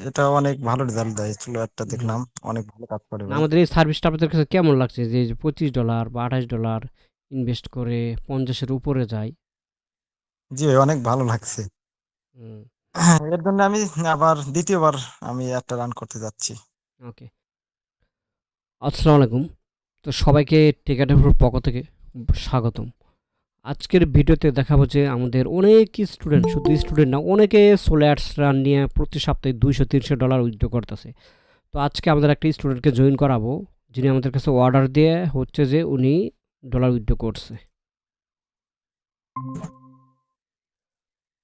এটা অনেক ভালো রেজাল্ট দেয়। একটা দেখলাম অনেক ভালো কাজ করে আমাদের এই সার্ভিসটা আপনাদের কাছে কেমন লাগছে? যে পঁচিশ ডলার বা আঠাশ ডলার ইনভেস্ট করে পঞ্চাশের উপরে যায়। জি ভাই অনেক ভালো লাগছে। হুম। এর জন্য আমি আবার দ্বিতীয়বার আমি একটা রান করতে যাচ্ছি। ওকে। আসসালামু আলাইকুম। তো সবাইকে টেকাটের পক্ষ থেকে স্বাগতম। আজকের ভিডিওতে দেখাবো যে আমাদের অনেক স্টুডেন্ট শুধু স্টুডেন্ট না অনেকে সোলো অ্যাডস রান নিয়ে প্রতি সপ্তাহে দুইশো তিনশো ডলার উইথড্র করতেছে। তো আজকে আমাদের একটা স্টুডেন্টকে জয়েন করাবো যিনি আমাদের কাছে অর্ডার দিয়ে হচ্ছে যে উনি ডলার উইথড্র করছে।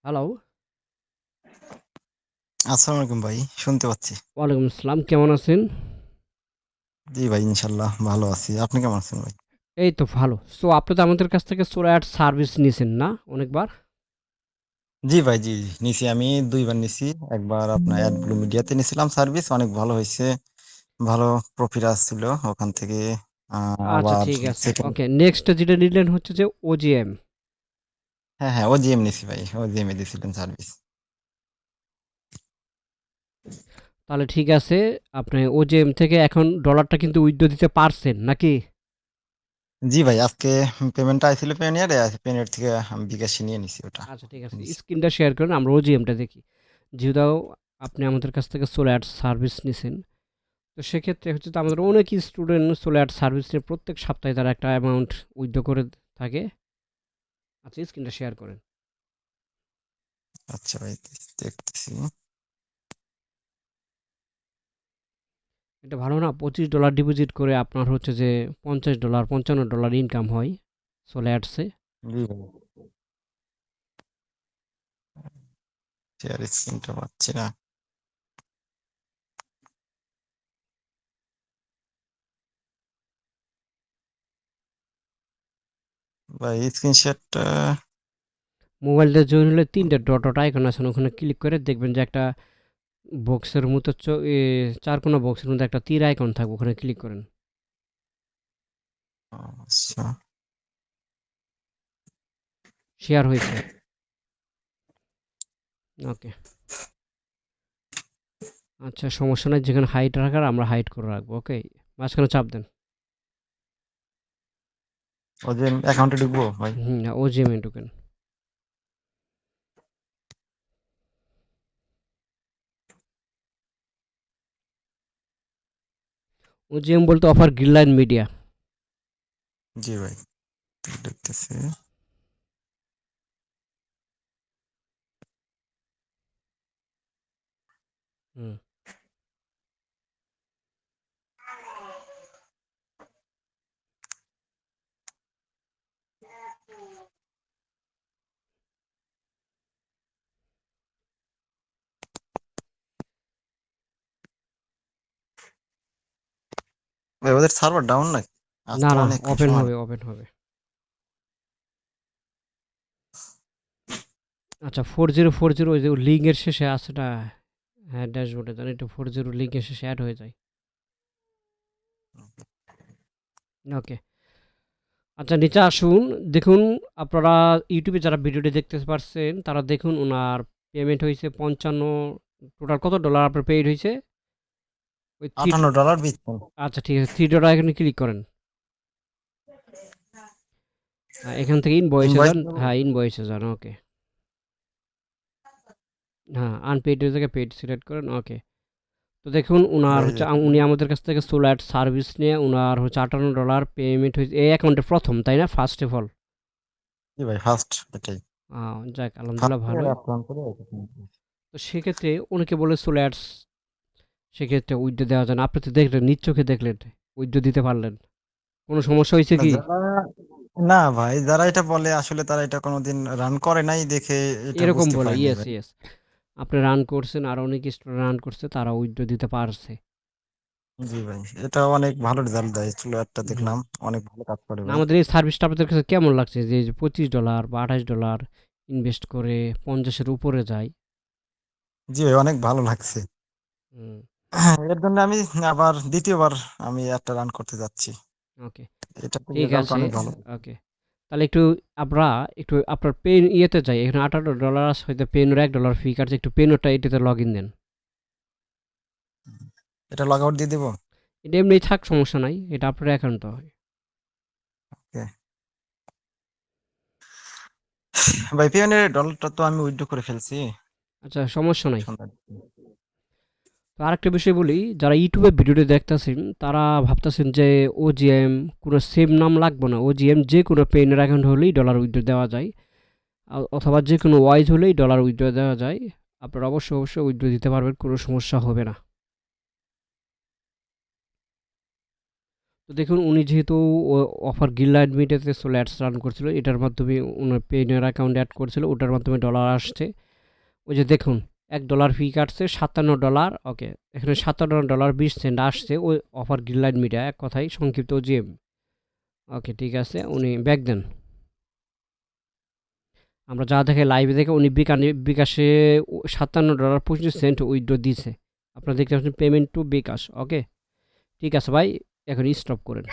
হ্যালো আসসালামু আলাইকুম ভাই শুনতে পাচ্ছি। ওয়ালাইকুম আসসালাম কেমন আছেন? জি ভাই ইনশাল্লাহ ভালো আছি। আপনি কেমন আছেন ভাই? এই তো ভালো। সো আপনি তো আমাদের কাছ থেকে সোলো অ্যাড সার্ভিস নিয়েছেন না অনেকবার? জি ভাই জি জি, নিছি আমি দুইবার নিছি। একবার আপনার অ্যাড ব্লু মিডিয়াতে নিছিলাম সার্ভিস অনেক ভালো হয়েছে। ভালো প্রফিট আসছিল ওখান থেকে। আহ, আচ্ছা আবার ঠিক আছে। সেকেন্ড ওকে নেক্সট যেটা নিলেন হচ্ছে যে ওজিএম হ্যাঁ হ্যাঁ ওজিএম নিছি ভাই ওজিএম এ দিছিলেন সার্ভিস তাহলে ঠিক আছে আপনি ওজিএম থেকে এখন ডলারটা কিন্তু উইথড্র দিতে পারছেন নাকি? জি ভাই আজকে পেমেন্টটা আইছিল পেনিয়ারে পেনিয়ার থেকে আমি বিকাশে নিয়ে নিছি ওটা। আচ্ছা ঠিক আছে। স্ক্রিনটা শেয়ার করেন আমরা ওজিএমটা দেখি। যেহেতু আপনি আমাদের কাছ থেকে সোলো অ্যাড সার্ভিস নিছেন তো সেক্ষেত্রে হচ্ছে তো আমাদের অনেক স্টুডেন্ট সোলো অ্যাড সার্ভিস নিয়ে প্রত্যেক সপ্তাহে তারা একটা অ্যামাউন্ট উইথড্র করে থাকে। আচ্ছা স্ক্রিনটা শেয়ার করেন। আচ্ছা ভাই দেখতেছি। এটা ভালো না পঁচিশ ডলার ডিপোজিট করে আপনার হচ্ছে যে পঞ্চাশ ডলার পঞ্চান্ন ডলার ইনকাম হয় সোলো অ্যাডসে জি ভাই। শেয়ার স্ক্রিনটা পাচ্ছি না। ভাই স্ক্রিনশটটা মোবাইলটা জয়েন হলে তিনটে ডট ডট আইকন আছে ওখানে ক্লিক করে দেখবেন যে একটা বক্সের মতো চার কোনো বক্সের মধ্যে একটা তীর আইকন থাকবে ওখানে ক্লিক করেন। আচ্ছা। শেয়ার হয়েছে। ওকে আচ্ছা সমস্যা নাই যেখানে হাইট রাখার আমরা হাইট করে রাখব ওকে মাঝখানে চাপ দেন। ওজিএম অ্যাকাউন্টে ঢুকবো ভাই? হুম ও জিএমএ ঢুকেন। ও জিএম বলতে অফার গ্রিনলাইন মিডিয়া জি ভাই দেখতেছি হুম ভাই ওদের সার্ভার ডাউন নাকি? না না ওপেন হবে ওপেন হবে। আচ্ছা ফোর জিরো ফোর জিরো ওই যে লিঙ্কের শেষে আছে না হ্যাঁ ড্যাশবোর্ডে জানি একটু ফোর জিরো লিঙ্কের শেষে অ্যাড হয়ে যায়। ওকে আচ্ছা নিচে আসুন দেখুন আপনারা ইউটিউবে যারা ভিডিওটি দেখতে পারছেন তারা দেখুন ওনার পেমেন্ট হয়েছে পঞ্চান্ন টোটাল কত ডলার আপনার পেইড হয়েছে? ওই আটান্ন ডলার আচ্ছা ঠিক আছে। থ্রি ডলার এখানে ক্লিক করেন। হ্যাঁ, এখান থেকে ইনভয়েসে যান? হ্যাঁ ইনভয়েসে যান ওকে হ্যাঁ আনপেইড থেকে পেইড সিলেক্ট করেন ওকে তো দেখুন ওনার হচ্ছে উনি আমাদের কাছ থেকে সোলো অ্যাড সার্ভিস নিয়ে ওনার হচ্ছে আটান্ন ডলার পেমেন্ট হয়েছে। এই অ্যাকাউন্টে প্রথম তাই না? ফার্স্ট অফ অল জি ভাই ফার্স্ট এটাই। যাক আলহামদুলিল্লাহ ভালো। তো সেক্ষেত্রে অনেকে বলে সোলো অ্যাডস সেক্ষেত্রে উইড্রো দেওয়া যায় না আপনি তো দেখলেন নিজ চোখে দেখলেন উইড্রো দিতে পারলেন। কোনো সমস্যা হয়েছে কি? না ভাই যারা এটা বলে আসলে তারা এটা কোনোদিন রান করে নাই দেখে এরকম বলে ইয়েস ইয়েস আপনি রান করছেন আর অনেক স্টুডেন্ট রান করছে তারা উইড্রো দিতে পারছে। জি ভাই এটা অনেক ভালো রেজাল্ট দেয় চলো একটা দেখলাম অনেক ভালো কাজ করে আমাদের এই সার্ভিসটা আপনাদের কাছে কেমন লাগছে? যে পঁচিশ ডলার বা আঠাশ ডলার ইনভেস্ট করে পঞ্চাশের উপরে যায়। জি ভাই অনেক ভালো লাগছে। হুম। এর জন্য আমি আবার দ্বিতীয়বার আমি একটা রান করতে যাচ্ছি। ওকে এটা ঠিক আছে। ওকে তাহলে একটু আমরা একটু আপনার পেন ইয়েতে যাই। এখানে আঠারো ডলার আছে হয়তো পেনের এক ডলার ফি কাটছে। একটু পেনোটা এটাতে লগ ইন দেন। এটা লগ আউট দিয়ে দেবো? এটা এমনি থাক সমস্যা নাই। এটা আপনার অ্যাকাউন্ট হয়। ভাই পেমেন্টের ডলারটা তো আমি উইথড্র করে ফেলছি। আচ্ছা সমস্যা নাই। তো আরেকটা বিষয় বলি, যারা ইউটিউবে ভিডিওটি দেখতেছেন, তারা ভাবতেছেন যে ওজিএম কোনো সেম নাম লাগবে না। ওজিএম যে কোনো পেনের অ্যাকাউন্ট হলেই ডলার উইথড্র দেওয়া যায়। অথবা যে কোনো ওয়াইজ হলেই ডলার উইথড্র দেওয়া যায়। আপনারা অবশ্যই অবশ্যই উইথড্র দিতে পারবেন, কোনো সমস্যা হবে না। তো দেখুন, উনি যেহেতু অফার গিল্লা অ্যাডমিটেতে চলে অ্যাডস রান করছিল, এটার মাধ্যমে উনার পেনের অ্যাকাউন্ট অ্যাড করছিল, ওটার মাধ্যমে ডলার আসছে। ওই যে দেখুন এক ডলার ফি কাটছে, সাতান্ন ডলার ওকে এখানে সাতান্ন ডলার বিশ সেন্ট আসছে, ওই অফার গ্রিনলাইট মিডিয়া এক কথাই সংক্ষিপ্ত জিএম ওকে ঠিক আছে, উনি ব্যাক দেন। আমরা যা দেখে লাইভে দেখে উনি বিকানে, বিকাশে সাতান্ন ডলার পঁচিশ সেন্ট উইথড্র দিয়েছে। আপনারা দেখতে পাচ্ছেন পেমেন্ট টু বিকাশ ওকে ঠিক আছে ভাই, এখন স্টপ করেন।